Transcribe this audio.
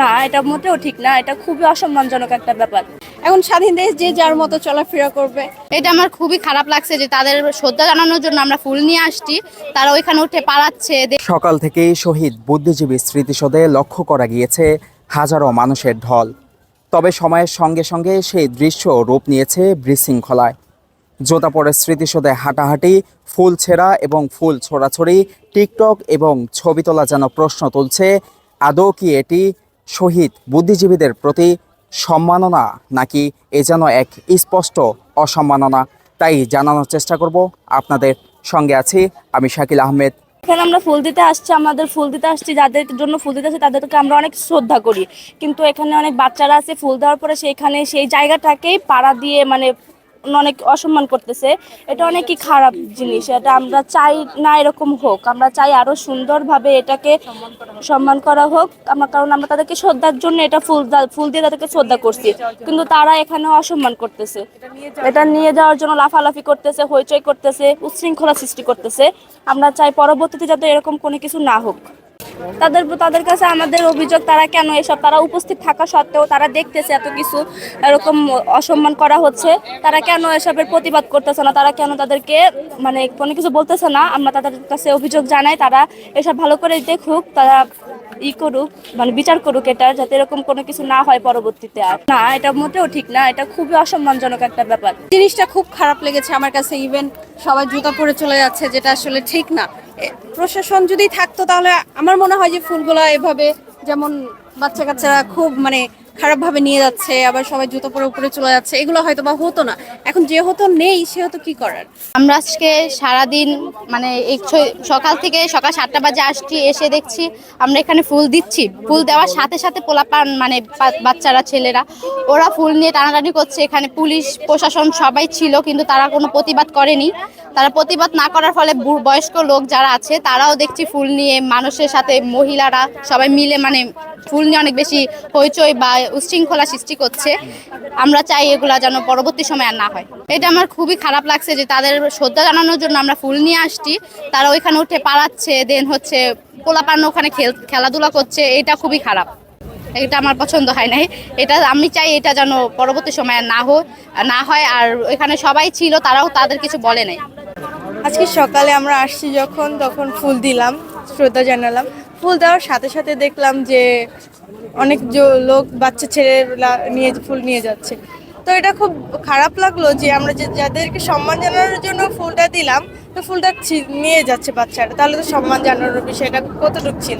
না এটা মোটেও ঠিক না এটা খুবই অসম্মানজনক একটা ব্যাপার। এখন স্বাধীন দেশ যে যার মতো চলাফেরা করবে। এটা আমার খুবই খারাপ লাগছে যে তাদের শ্রদ্ধা জানানোর জন্য আমরা ফুল নিয়ে আসছি। তারা ওইখানে উঠে পালাচ্ছে। সকাল থেকেই শহীদ বুদ্ধিজীবী স্মৃতিসৌধে লক্ষ্য করা গিয়েছে হাজারো মানুষের ঢল। তবে সময়ের সঙ্গে সঙ্গে সেই দৃশ্য রূপ নিয়েছে বিশৃঙ্খলায়। জোতা পরে স্মৃতিসৌধে হাঁটাহাঁটি ফুল ছেঁড়া এবং ফুল ছোড়াছড়ি টিকটক এবং ছবি তোলা যেন প্রশ্ন তুলছে আদৌ কি এটি শহীদ বুদ্ধিজীবীদের প্রতি সম্মাননা নাকি এ যেন এক স্পষ্ট অসম্মাননা? তাই জানানোর চেষ্টা করব আপনাদের সঙ্গে আছি আমি শাকিল আহমেদ। এখানে আমরা ফুল দিতে আসছি, আমাদের ফুল দিতে আসছি, যাদের জন্য ফুল দিতে আসছি তাদেরকে আমরা অনেক শ্রদ্ধা করি। কিন্তু এখানে অনেক বাচ্চারা আছে, ফুল দেওয়ার পরে সেখানে সেই জায়গাটাকেই পাড়া দিয়ে মানে অনেক অসম্মান করতেছে। এটা অনেকই খারাপ জিনিস, এটা আমরা চাই না এরকম হোক। আমরা চাই আরও সুন্দরভাবে এটাকে সম্মান করা হোক। আমরা, কারণ আমরা তাদেরকে শ্রদ্ধার জন্য এটা ফুল ফুল দিয়ে তাদেরকে শ্রদ্ধা করছি। কিন্তু তারা এখানে অসম্মান করতেছে। এটা নিয়ে যাওয়ার জন্য লাফালাফি করতেছে, হইচই করতেছে, উচ্ছৃঙ্খলা সৃষ্টি করতেছে। আমরা চাই পরবর্তীতে যাতে এরকম কোনো কিছু না হোক। তাদের তাদের কাছে আমাদের অভিযোগ, তারা কেন এসব? তারা উপস্থিত থাকা সত্ত্বেও তারা দেখতেছে এত কিছু, এরকম অসম্মান করা হচ্ছে। তারা কেন এসবের প্রতিবাদ করতেছে না? তারা কেন তাদেরকে মানে কোনো কিছু বলতেছে না? আমরা তাদের কাছে অভিযোগ জানাই, তারা এসব ভালো করে দেখুক, তারা ই করুক মানে বিচার করুক এটা, যাতে এরকম কোনো কিছু না হয় পরবর্তীতে আর। না, এটা মোটেও ঠিক না, এটা খুবই অসম্মানজনক একটা ব্যাপার। জিনিসটা খুব খারাপ লেগেছে আমার কাছে ইভেন সবাই জুতা পরে চলে যাচ্ছে, যেটা আসলে ঠিক না। প্রশাসন যদি থাকতো তাহলে আমার মনে হয় যে ফুলগুলা এভাবে যেমন বাচ্চা কাচ্চারা খুব মানে খারাপভাবে নিয়ে যাচ্ছে, আবার সবাই জুতো পরে উপরে চলে যাচ্ছে, এগুলো হয়তো বা হতো না। এখন যে হতো নেই সে হতো কি করার? আমরা আজকে সারাদিন মানে সকাল থেকে সকাল সাতটা বাজে আসছি, এসে দেখছি আমরা এখানে ফুল দিচ্ছি। ফুল দেওয়ার সাথে সাথে পোলাপান মানে বাচ্চারা, ছেলেরা, ওরা ফুল নিয়ে টানাটানি করছে। এখানে পুলিশ, প্রশাসন সবাই ছিল, কিন্তু তারা কোনো প্রতিবাদ করেনি। তারা প্রতিবাদ না করার ফলে বয়স্ক লোক যারা আছে, তারাও দেখছি ফুল নিয়ে মানুষের সাথে, মহিলারা সবাই মিলে মানে ফুল নিয়ে অনেক বেশি হইচই বা উচ্ছৃঙ্খলা সৃষ্টি করছে। আমরা চাই এগুলা যেন পরবর্তী সময় আর না হয়। এটা আমার খুবই খারাপ লাগছে যে তাদের শ্রদ্ধা জানানোর জন্য আমরা ফুল নিয়ে আসছি। তারা ওইখানে উঠে পালাচ্ছে দেন হচ্ছে পোলাপান ওখানে খেল খেলাধুলা করছে, এটা খুবই খারাপ। এটা আমার পছন্দ হয় নাই। এটা আমি চাই এটা যেন পরবর্তী সময় না হোক না হয়। আর এখানে সবাই ছিল, তারাও তাদের কিছু বলে নাই। আজকে সকালে আমরা আসছি যখন, তখন ফুল দিলাম, শ্রদ্ধা জানালাম। ফুল দেওয়ার সাথে সাথে দেখলাম যে অনেক লোক বাচ্চা ছেলে নিয়ে ফুল নিয়ে যাচ্ছে। তো এটা খুব খারাপ লাগল যে আমরা যে যাদেরকে সম্মান জানানোর জন্য ফুলটা দিলাম, তো ফুলটা নিয়ে যাচ্ছে বাচ্চারা। তাহলে তো সম্মান জানানোর বিষয়টা কতটুকু ছিল?